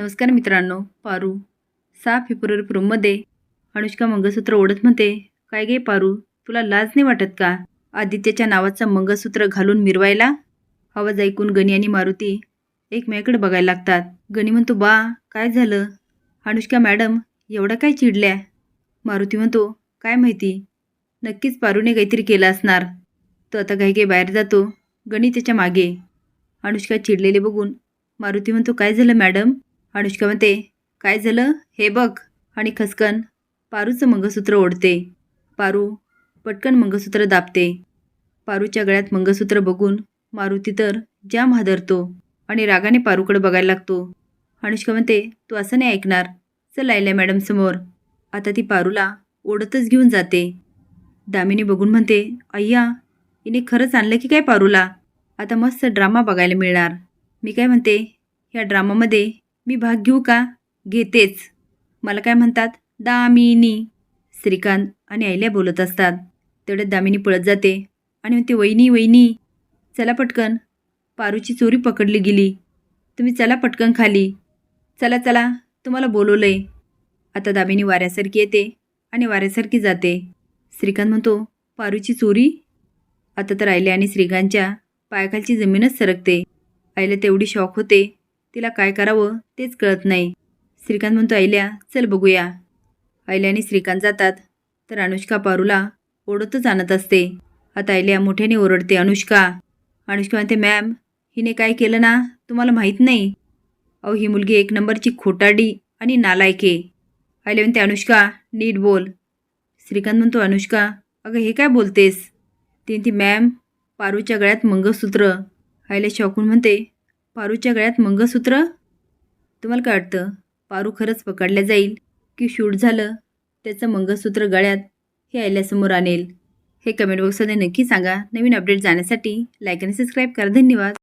नमस्कार मित्रांनो पारू. सहा फेब्रुवारी प्रोममध्ये अनुष्का मंगळसूत्र ओढत म्हणते काय गे पारू तुला लाज नाही वाटत का? आदित्यच्या नावाचं मंगळसूत्र घालून मिरवायला आवाज ऐकून गणी आणि मारुती एकमेकाकडे बघायला लागतात. गणी म्हणतो बा काय झालं? अनुष्का मॅडम एवढा काय चिडल्या मारुती म्हणतो काय माहिती? नक्कीच पारूने काहीतरी केलं असणार. तो आता काही काही बाहेर जातो. गणी त्याच्यामागे. अनुष्का चिडलेले बघून मारुती म्हणतो काय झालं मॅडम? अनुष्का म्हणते काय झालं? हे बघ. आणि खसकन पारूचं मंगळसूत्र ओढते. पारू पटकन मंगळसूत्र दाबते. पारूच्या गळ्यात मंगळसूत्र बघून मारुती तर जाम हादरतो आणि रागाने पारूकडे बघायला लागतो. अनुष्का म्हणते तू असं नाही ऐकणार. चल आयल्या मॅडम समोर आता ती पारूला ओढतच घेऊन जाते. दामिनी बघून म्हणते अय्या हिने खरंच आणलं की काय पारूला? आता मस्त ड्रामा बघायला मिळणार. मी काय म्हणते ह्या ड्रामामध्ये मी भाग घेऊ का? घेतेच. मला काय म्हणतात? दामिनी. श्रीकांत आणि आईल्या बोलत असतात. तेवढ्यात दामिनी पळत जाते आणि म्हणते वहिनी वहिनी चला पटकन. पारूची चोरी पकडली गेली. तुम्ही चला पटकन खाली. चला चला तुम्हाला बोलवलंय. आता दामिनी वाऱ्यासारखी येते आणि वाऱ्यासारखी जाते. श्रीकांत म्हणतो पारूची चोरी? आता तर आयल्या आणि श्रीकांतच्या पायाखालची जमीनच सरकते. आईला तेवढी शॉक होते तिला काय करावं तेच कळत नाही. श्रीकांत म्हणतो आईल्या चल बघूया. आईल्या आणि श्रीकांत जातात. तर अनुष्का पारूला ओढतच आणत असते. आता आईल्या मोठ्याने ओरडते अनुष्का अनुष्का म्हणते मॅम हिने काय केलं ना? तुम्हाला माहीत नाही? अहो ही मुलगी एक नंबरची खोटाडी आणि नालायके आईल्या म्हणते अनुष्का नीट बोल. श्रीकांत म्हणतो अनुष्का अगं हे काय बोलतेस? ती ती मॅम पारूच्या गळ्यात मंगळसूत्र. आईला शॉकून म्हणते पारूच्या गळ्यात मंगळसूत्र? तुम्हाला काय वाटतं? पारू खरंच पकडल्या जाईल की शूट झालं? त्याचं मंगळसूत्र गळ्यात हे आयल्यासमोर आणेल. हे कमेंट बॉक्समध्ये नक्की सांगा. नवीन अपडेट जाण्यासाठी लाईक आणि सबस्क्राईब करा. धन्यवाद.